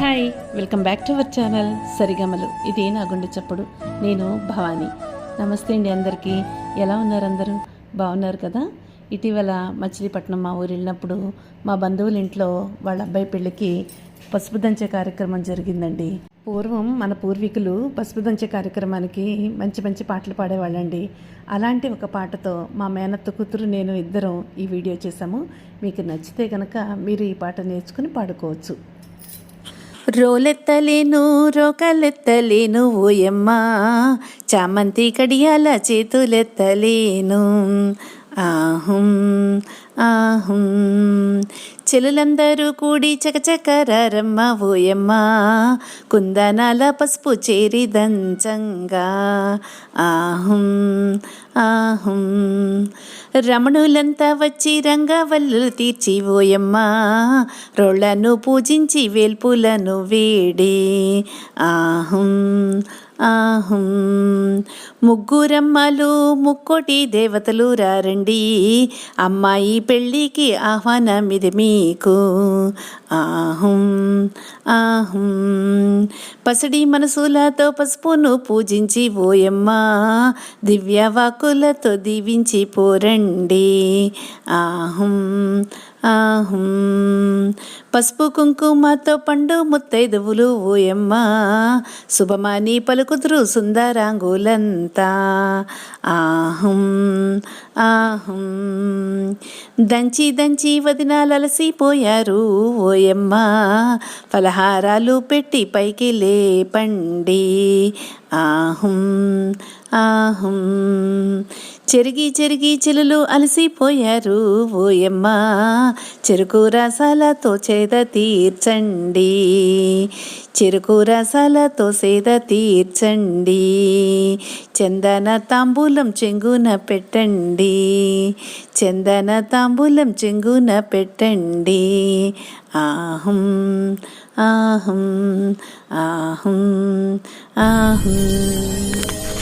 Hi welcome back to our channel Sarigamalu. ఇది నా గుండె చప్పుడు. నేను భవానీ. నమస్తే అండి అందరికీ. ఎలా ఉన్నారు అందరూ? బాగున్నారు కదా? ఇటీవల మచిలీపట్నం మా ఊరు వెళ్ళినప్పుడు మా బంధువుల ఇంట్లో వాళ్ళ అబ్బాయి పెళ్ళికి పసుపు దంచే కార్యక్రమం జరిగిందండి. పూర్వం మన పూర్వీకులు పసుపు దంచే కార్యక్రమానికి మంచి మంచి పాటలు పాడేవాళ్ళండి. అలాంటి ఒక పాటతో మా మేనత్త కూతురు నేను ఇద్దరం ఈ వీడియో చేశాము. మీకు నచ్చితే కనుక మీరు ఈ పాట నేర్చుకుని పాడుకోవచ్చు. రోలెత్తలేను రోకలెత్తలేను ఓయమ్మ. చామంతి కడియాల చేతులెత్తలేను. ఆహుం ఆహుం. చెలులందరూ కూడి చకచకరమ్మ ఓయమ్మ. కుందనాల పసుపు చేరి దంచంగా. ఆహుం ఆహుం. రమణులంతా వచ్చి రంగవల్లులు తీర్చి ఓయమ్మ. రోళ్ళను పూజించి వేల్పులను వేడి. ఆహుం. ఆహుం. ముగ్గురమ్మలు ముక్కోటి దేవతలు రారండి. అమ్మాయి పెళ్ళికి ఆహ్వానం ఇది మీకు. ఆహుం ఆహుం. పసిడి మనసులతో పసుపును పూజించి ఓయమ్మ దివ్య వాకులతో దీవించి పోరండి. ఆహుం. ఆహుం. పసుపు కుంకుమతో పండు ముత్తైదువులు ఓయమ్మ శుభమాని పలుకుదురు సుందరాంగులంతా. ఆహుం ఆహుం. దంచి దంచి వదినాలలసిపోయారు ఓయమ్మ. ఫలహారాలు పెట్టి పైకి లేపండి. ఆహుం ఆహుం. చెరిగి చెరిగి చెలులు అలసిపోయారు. ఓయమ్మ చెరుకు రసాలతో చేద తీర్చండి. చెరుకు రసాలతో సేద తీర్చండి. చందన తాంబూలం చెంగున పెట్టండి. చందన తాంబూలం చెంగున పెట్టండి. ఆహం ఆహం ఆహం ఆహం.